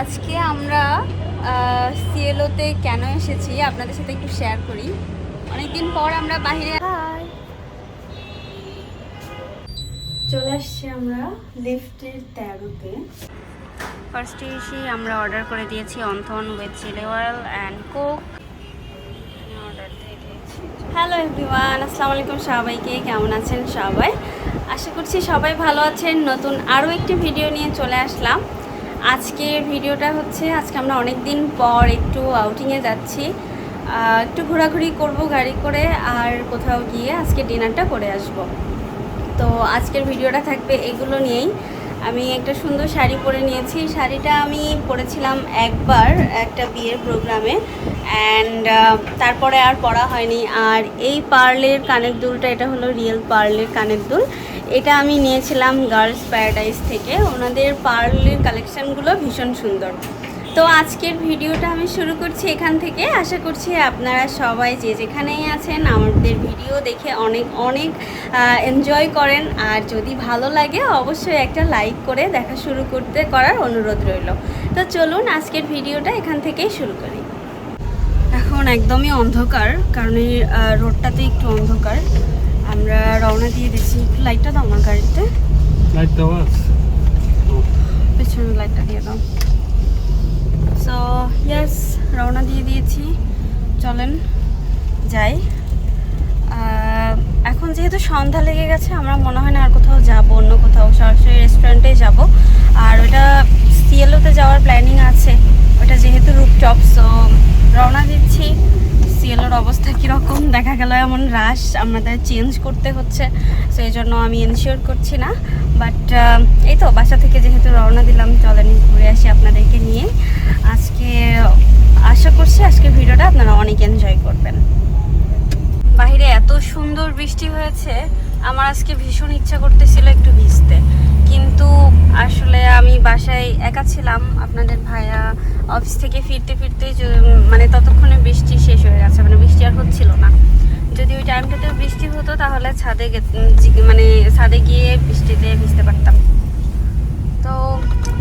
আজকে আমরা সিএলওতে কেন এসেছি আপনাদের সাথে একটু শেয়ার করি। অনেকদিন পর আমরা বাইরে হাই চলে আসছি আমরা লিফটের তেরোতে। ফার্স্টে এসে আমরা অর্ডার করে দিয়েছি wonton with chili oil and coke order দিয়ে দিয়েছি হ্যালো এভরিওয়ান আসসালামু আলাইকুম সবাইকে কেমন আছেন সবাই? আশা করছি সবাই ভালো আছেন। নতুন আরও একটি ভিডিও নিয়ে চলে আসলাম। আজকের ভিডিওটা হচ্ছে, আজকে আমরা অনেক দিন পর একটু আউটিংয়ে যাচ্ছি। একটু ঘোরাঘুরি করব গাড়ি করে আর কোথাও গিয়ে আজকে ডিনারটা করে আসব। তো আজকের ভিডিওটা থাকবে এগুলো নিয়েই। আমি একটা সুন্দর শাড়ি পরে নিয়েছি। শাড়িটা আমি পরেছিলাম একবার একটা বিয়ের প্রোগ্রামে অ্যান্ড তারপরে আর পরা হয়নি। আর এই পার্লের কানের দুলটা, এটা হলো রিয়েল পার্লের কানের দুল। এটা আমি নিয়েছিলাম গার্লস প্যারাডাইস থেকে। ওনাদের পার্লের কালেকশানগুলো ভীষণ সুন্দর। তো আজকের ভিডিওটা আমি শুরু করছি এখান থেকে। আশা করছি আপনারা সবাই যে যেখানেই আছেন আমাদের ভিডিও দেখে অনেক অনেক এনজয় করেন। আর যদি ভালো লাগে, অবশ্যই একটা লাইক করে দেখা শুরু করতে করার অনুরোধ রইল। তো চলুন আজকের ভিডিওটা এখান থেকেই শুরু করি। এখন একদমই অন্ধকার, কারণ এই রোডটাতে একটু অন্ধকার। আমরা রওনা দিয়ে দিচ্ছি। লাইটটা দাও আমার গাড়িতে। লাইট দেওয়া আছে। ও, পেছনের লাইটটা দিয়ে দাও। সো ইয়েস রওনা দিয়ে দিয়েছি। চলেন যাই। এখন যেহেতু সন্ধ্যা লেগে গেছে আমরা মনে হয় না আর কোথাও যাব অন্য কোথাও। সরাসরি রেস্টুরেন্টে যাব। আর ওটা সিএলওতে যাওয়ার প্ল্যানিং আছে। ওটা যেহেতু রুপটপ সো রওনা দিচ্ছি। সিএলওর অবস্থা কীরকম? দেখা গেল এমন রাশ আমাদের চেঞ্জ করতে হচ্ছে সো এই জন্য আমি এনশিওর করছি না। বাট এই তো, বাসা থেকে যেহেতু রওনা দিলাম, চলেন ঘুরে আসি আপনাদেরকে নিয়ে। আজকে আশা করছি আজকের ভিডিওটা আপনারা অনেক এনজয় করবেন। বাইরে এত সুন্দর বৃষ্টি হয়েছে, আমার আজকে ভীষণ ইচ্ছা করতেছিল একটু ভিজতে। কিন্তু আসলে আমি বাসায় একা ছিলাম, আপনাদের ভাইয়া অফিস থেকে ফিরতে ফিরতে মানে ততক্ষণে বৃষ্টি শেষ হয়ে গেছে মানে বৃষ্টি আর হচ্ছিল না। যদি ওই টাইমটাতে বৃষ্টি হতো, তাহলে ছাদে মানে ছাদে গিয়ে বৃষ্টিতে ভিজতে পারতাম। তো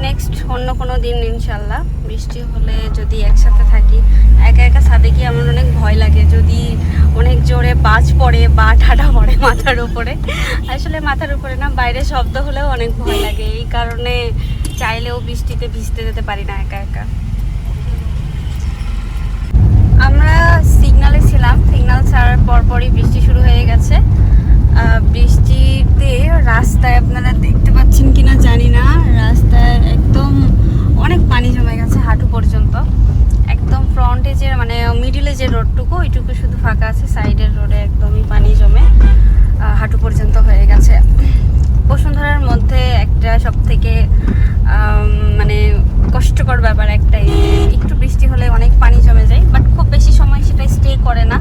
নেক্সট অন্য কোনো দিন ইনশাল্লাহ বৃষ্টি হলে যদি একসাথে থাকি, একা একা ছাদে গিয়ে আমার অনেক ভয় লাগে। যদি অনেক জোরে বাজ পড়ে বা ঠাডা পড়ে মাথার উপরে, আসলে মাথার উপরে না, বাইরে শব্দ হলেও অনেক ভয় লাগে। এই কারণে চাইলেও বৃষ্টিতে ভিজতে যেতে পারি না একা একা। আমরা সিগনালে ছিলাম সিগনাল ছাড়ার পরপরই বৃষ্টি শুরু হয়ে গেছে আহ, বৃষ্টিতে রাস্তায় আপনারা দেখতে পাচ্ছেন কিনা জানি না রাস্তায় একদম অনেক পানি জমে গেছে হাঁটু পর্যন্ত একদম ফ্রন্টে যে মানে মিডিলে যে রোডটুকু ওইটুকু শুধু ফাঁকা আছে সাইডের রোডে একদমই পানি জমে আহ, হাঁটু পর্যন্ত হয়ে গেছে বসুন্ধরার মধ্যে একটা সব থেকে মানে কষ্টকর ব্যাপার একটাই যে একটু বৃষ্টি হলে অনেক পানি জমে যায় বাট খুব বেশি সময় সেটা স্টে করে না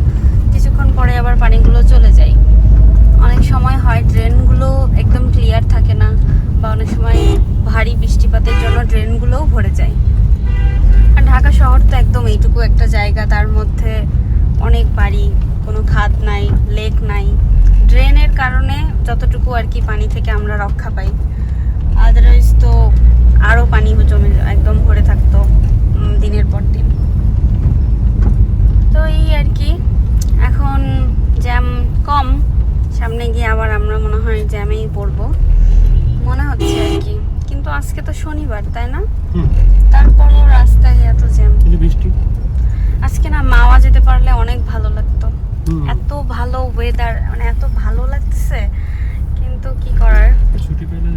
কিছুক্ষণ পরে আবার পানিগুলো চলে যায় অনেক সময় হয় ড্রেনগুলো একদম ক্লিয়ার থাকে না বা অনেক সময় ভারী বৃষ্টিপাতের জন্য ড্রেনগুলোও ভরে যায় আর ঢাকা শহর তো একদম এইটুকু একটা জায়গা তার মধ্যে অনেক বাড়ি কোনো খাদ নাই লেক নাই। ড্রেনের কারণে যতটুকু আর কি পানি থেকে আমরা রক্ষা পাই। আদারওয়াইজ তো আরও পানি জমে একদম ভরে থাকতো দিনের পর দিন। তো এই আর কি এখন জ্যাম কম। সামনে গিয়ে আবার আমরা মনে হয় জ্যামেই পড়ব। মনে হচ্ছে আর কি কিন্তু আজকে তো শনিবার তাই না? তারপরও রাস্তায় এত জ্যাম। বৃষ্টি। আজকে না মাওয়া যেতে পারলে অনেক ভালো লাগতো। এত ভালো ওয়েদার মানে এত ভালো লাগতেছে কিন্তু কি করার? ছুটি পেলে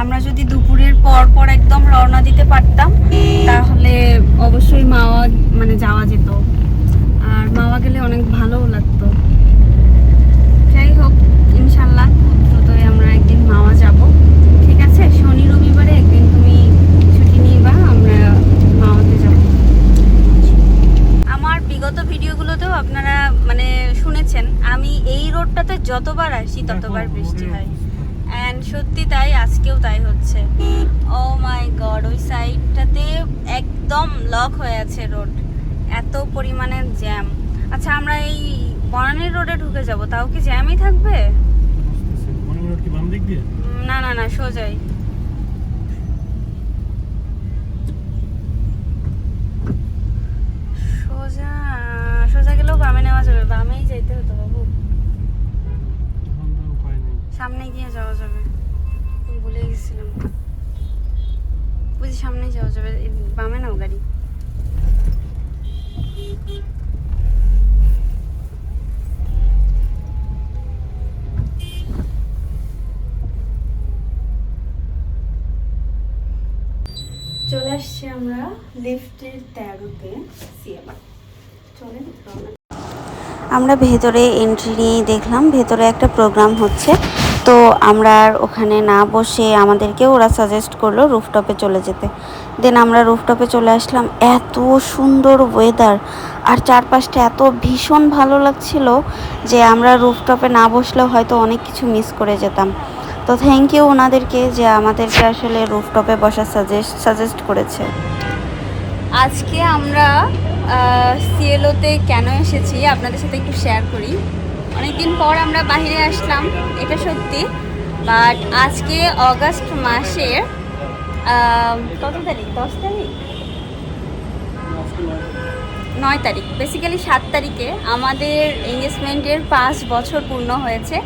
আমরা যদি দুপুরের পর পর একদম রওনা দিতে পারতাম তাহলে অবশ্যই মাওয়া মানে যাওয়া যেত। আর মাওয়া গেলে অনেক ভালোও লাগতো। যাই হোক ইনশাল্লাহ খুব দ্রুতই আমরা একদিন মাওয়া যাব। ততবার বৃষ্টি হয়। অ্যান্ড সত্যি তাই আজকেও তাই হচ্ছে। ও মাই গড ওই সাইডটাতে একদম লক হয়ে আছে রোড এত পরিমাণে জ্যাম আচ্ছা আমরা এই বনানী রোডে ঢুকে যাব। তাও কি জ্যামই থাকবে? না না না সোজাই। সোজা সোজা গেলেও বামে নেওয়া যাবে। বামেই যেতে হতো। সামনে গিয়ে যাওয়া যাবে। ভুলে গেছিলাম। বুঝি সামনে যাওয়া যাবে। বামে নাও গাড়ি। চলে আসছি আমরা লিফটের তেরোতে চলেন আমরা ভেতরে এন্ট্রি নিয়ে দেখলাম। ভেতরে একটা প্রোগ্রাম হচ্ছে। তো আমরা আর ওখানে না বসে আমাদেরকে ওরা সাজেস্ট করল রুফটপে চলে যেতে। দেন আমরা রুফটপে চলে আসলাম, এত সুন্দর ওয়েদার আর চারপাশটা এত ভীষণ ভালো লাগছিল যে আমরা রুফটপে না বসলেও হয়তো অনেক কিছু মিস করে যেতাম। তো থ্যাংক ইউ ওনাদেরকে যে আমাদেরকে আসলে রুফটপে বসার সাজেস্ট সাজেস্ট করেছে। আজকে আমরা সিএলওতে কেন এসেছি আপনাদের সাথে একটু শেয়ার করি। অনেকদিন পর আমরা বাইরে আসলাম, এটা সত্যি। বাট আজকে অগাস্ট মাসের কত তারিখ? দশ তারিখ? নয় তারিখ। বেসিক্যালি সাত তারিখে আমাদের এঙ্গেজমেন্টের পাঁচ বছর পূর্ণ হয়েছে।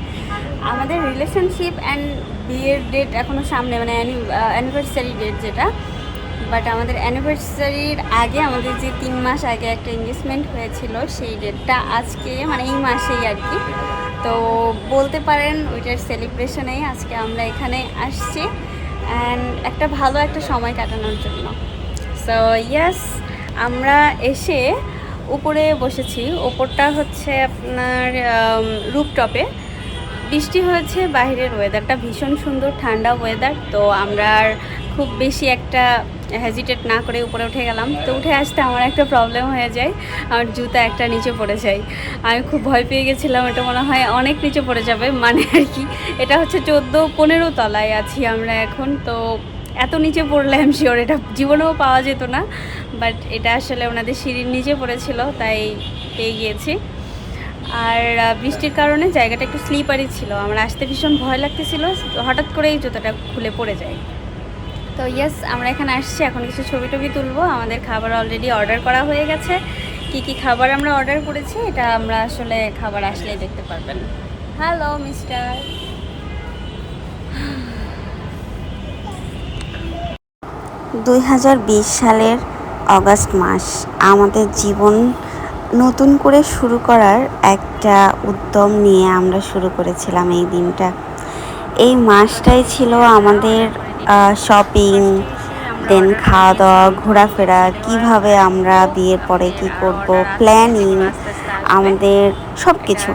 আমাদের রিলেশনশিপ অ্যান্ড বিয়ের ডেট এখনও সামনে মানে অ্যানিভার্সারি ডেট যেটা। বাট আমাদের অ্যানিভার্সারির আগে, আমাদের যে তিন মাস আগে একটা এঙ্গেজমেন্ট হয়েছিল, সেই ডেটটা আজকে মানে এই মাসেই আর কি। তো বলতে পারেন, ওইটার সেলিব্রেশনেই আজকে আমরা এখানে আসছি। অ্যান্ড একটা ভালো একটা সময় কাটানোর জন্য। সো ইয়াস আমরা এসে উপরে বসেছি। ওপরটা হচ্ছে আপনার রুপটপে বৃষ্টি হয়েছে, বাইরের ওয়েদারটা ভীষণ সুন্দর, ঠান্ডা ওয়েদার তো আমরা খুব বেশি একটা হেজিটেট না করে উপরে উঠে গেলাম। তো উঠে আসতে আমার একটা প্রবলেম হয়ে যায়, আমার জুতা একটা নিচে পড়ে যায়। আমি খুব ভয় পেয়ে গেছিলাম, এটা মনে হয় অনেক নিচে পড়ে যাবে মানে আর কি। এটা হচ্ছে চোদ্দ পনেরো তলায় আছি আমরা এখন, তো এত নিচে পড়লে আমি শিওর এটা জীবনেও পাওয়া যেত না। বাট এটা আসলে ওনাদের সিঁড়ির নিচে পড়েছিল, তাই পেয়ে গিয়েছি। আর বৃষ্টির কারণে জায়গাটা একটু স্লিপারি ছিল, আমার আসতে ভীষণ ভয় লাগতেছিল, হঠাৎ করেই জুতোটা খুলে পড়ে যায়। তো ইয়েস আমরা এখানে আসছি। এখন কিছু ছবি টবি তুলবো। আমাদের খাবার অলরেডি অর্ডার করা হয়ে গেছে। কি কি খাবার আমরা অর্ডার করেছি, এটা আমরা আসলে খাবার আসলেই দেখতে পারবেন। হ্যালো মিস্টার দুই হাজার বিশ সালের অগাস্ট মাস, আমাদের জীবন নতুন করে শুরু করার একটা উদ্যম নিয়ে আমরা শুরু করেছিলাম এই দিনটা। এই মাসটাই ছিল আমাদের শপিং দেন খাওয়া দাওয়া ঘোরাফেরা, কীভাবে আমরা বিয়ের পরে কি করব প্ল্যানিং আমাদের সব কিছু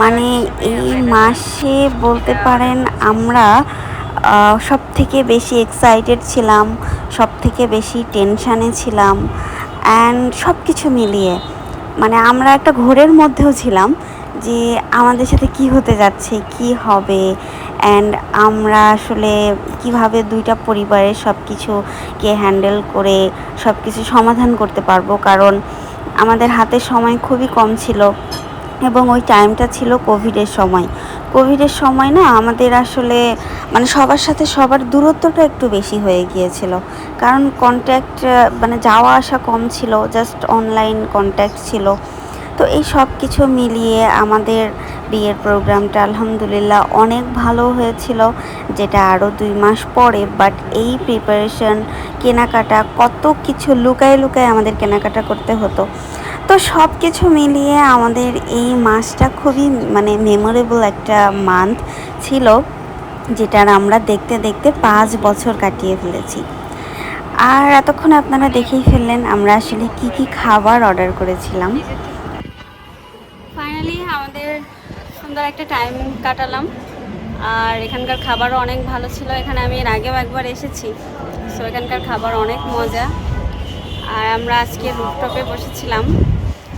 মানে এই মাসে বলতে পারেন আমরা সব থেকে বেশি এক্সাইটেড ছিলাম সব থেকে বেশি টেনশানে ছিলাম অ্যান্ড সব কিছু মিলিয়ে। মানে আমরা একটা ঘোরের মধ্যেও ছিলাম যে আমাদের সাথে কি হতে যাচ্ছে, কি হবে অ্যান্ড আমরা আসলে কীভাবে দুইটা পরিবারের সব কিছুকে হ্যান্ডেল করে সব কিছু সমাধান করতে পারব, কারণ আমাদের হাতে সময় খুবই কম ছিল এবং ওই টাইমটা ছিল কোভিডের সময়। কোভিডের সময় না আমাদের আসলে মানে সবার সাথে সবার দূরত্বটা একটু বেশি হয়ে গিয়েছিল। কারণ কন্ট্যাক্ট মানে যাওয়া আসা কম ছিল জাস্ট অনলাইন কন্ট্যাক্ট ছিল। তো এই সব কিছু মিলিয়ে আমাদের বিয়ের প্রোগ্রামটা আলহামদুলিল্লাহ অনেক ভালো হয়েছিল, যেটা আরও দুই মাস পরে বাট এই প্রিপারেশন কেনাকাটা, কত কিছু লুকায় লুকায় আমাদের কেনাকাটা করতে হতো। তো সব কিছু মিলিয়ে আমাদের এই মাসটা খুবই মানে মেমোরেবল একটা মান্থ ছিল, যেটার আমরা দেখতে দেখতে পাঁচ বছর কাটিয়ে ফেলেছি। আর এতক্ষণ আপনারা দেখেই ফেললেন, আমরা আসলে কি কি খাবার অর্ডার করেছিলাম। ফাইনালি আমাদের সুন্দর একটা টাইম কাটালাম। আর এখানকার খাবারও অনেক ভালো ছিল। এখানে আমি এর আগেও একবার এসেছি। সো এখানকার খাবার অনেক মজা। আর আমরা আজকে রুফটপে বসেছিলাম।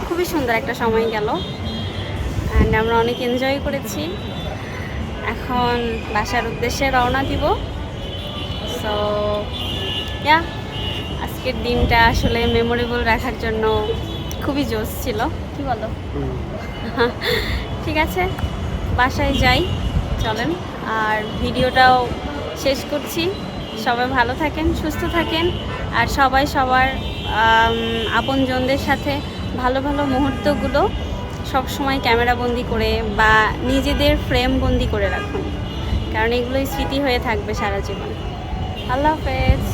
খুবই সুন্দর একটা সময় গেল। অ্যান্ড আমরা অনেক এনজয় করেছি। এখন বাসার উদ্দেশ্যে রওনা দিব। সো ইয়া আজকের দিনটা আসলে মেমোরেবল রাখার জন্য খুবই জোশ ছিল। কি বলো? ঠিক আছে, বাসায় যাই, চলেন। আর ভিডিওটাও শেষ করছি। সবাই ভালো থাকেন, সুস্থ থাকেন। আর সবাই সবার আপনজনদের সাথে ভালো ভালো মুহূর্তগুলো সব সময় ক্যামেরা বন্দি করে বা নিজেদের ফ্রেম বন্দি করে রাখুন। কারণ এগুলোই স্মৃতি হয়ে থাকবে সারা জীবন। আল্লাহ হাফেজ।